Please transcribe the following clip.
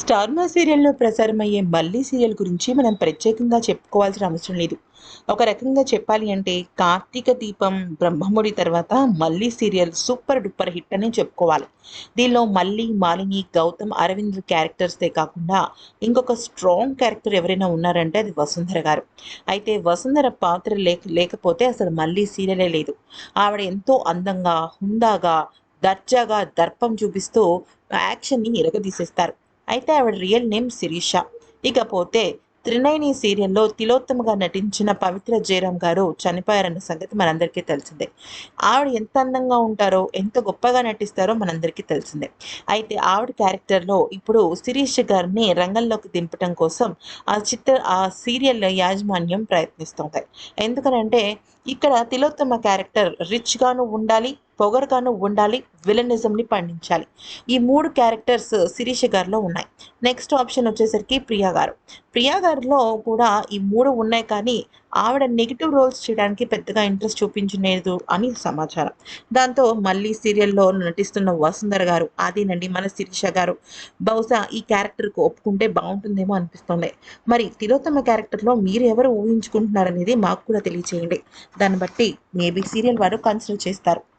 స్టార్మా సీరియల్లో ప్రసారమయ్యే మళ్ళీ సీరియల్ గురించి మనం ప్రత్యేకంగా చెప్పుకోవాల్సిన అవసరం లేదు. ఒక రకంగా చెప్పాలి అంటే కార్తీక దీపం బ్రహ్మముడి తర్వాత మళ్ళీ సీరియల్ సూపర్ డూపర్ హిట్ అని చెప్పుకోవాలి. దీనిలో మళ్ళీ మాలిని గౌతమ్ అరవింద్ క్యారెక్టర్స్దే కాకుండా ఇంకొక స్ట్రాంగ్ క్యారెక్టర్ ఎవరైనా ఉన్నారంటే అది వసుంధర గారు. అయితే వసుంధర పాత్ర లేక లేకపోతే అసలు మళ్ళీ సీరియలే లేదు. ఆవిడ ఎంతో అందంగా హుందాగా దర్జాగా దర్పం చూపిస్తూ యాక్షన్ని ఇరగదీసేస్తారు అయితే ఆవిడ రియల్ నేమ్ శిరీష. ఇకపోతే త్రినైని సీరియల్లో తిలోత్తమగా నటించిన పవిత్ర జయరామ్ గారు చనిపోయారన్న సంగతి మనందరికీ తెలిసిందే. ఆవిడ ఎంత అందంగా ఉంటారో ఎంత గొప్పగా నటిస్తారో మనందరికీ తెలిసిందే. అయితే ఆవిడ క్యారెక్టర్లో ఇప్పుడు శిరీష్ గారిని రంగంలోకి దింపటం కోసం ఆ చిత్ర ఆ సీరియల్ యాజమాన్యం ప్రయత్నిస్తుంది. ఎందుకనంటే ఇక్కడ తిలోత్తమ క్యారెక్టర్ రిచ్గాను ఉండాలి పొగరుగాను ఉండాలి విలనిజంని పండించాలి. ఈ మూడు క్యారెక్టర్స్ శిరీష గారిలో ఉన్నాయి. నెక్స్ట్ ఆప్షన్ వచ్చేసరికి ప్రియా గారు. ప్రియా గారిలో కూడా ఈ మూడు ఉన్నాయి కానీ ఆవిడ నెగిటివ్ రోల్స్ చేయడానికి పెద్దగా ఇంట్రెస్ట్ చూపించలేదు అని సమాచారం. దాంతో మళ్ళీ సీరియల్లో నటిస్తున్న వసుంధర గారు అదేనండి మన శిరీష గారు బహుశా ఈ క్యారెక్టర్కు ఒప్పుకుంటే బాగుంటుందేమో అనిపిస్తుంది. మరి తిలోత్తమ క్యారెక్టర్లో మీరు ఎవరు ఊహించుకుంటున్నారనేది మాకు కూడా తెలియచేయండి. దాన్ని బట్టి మేబీ సీరియల్ వారు కన్సిడర్ చేస్తారు.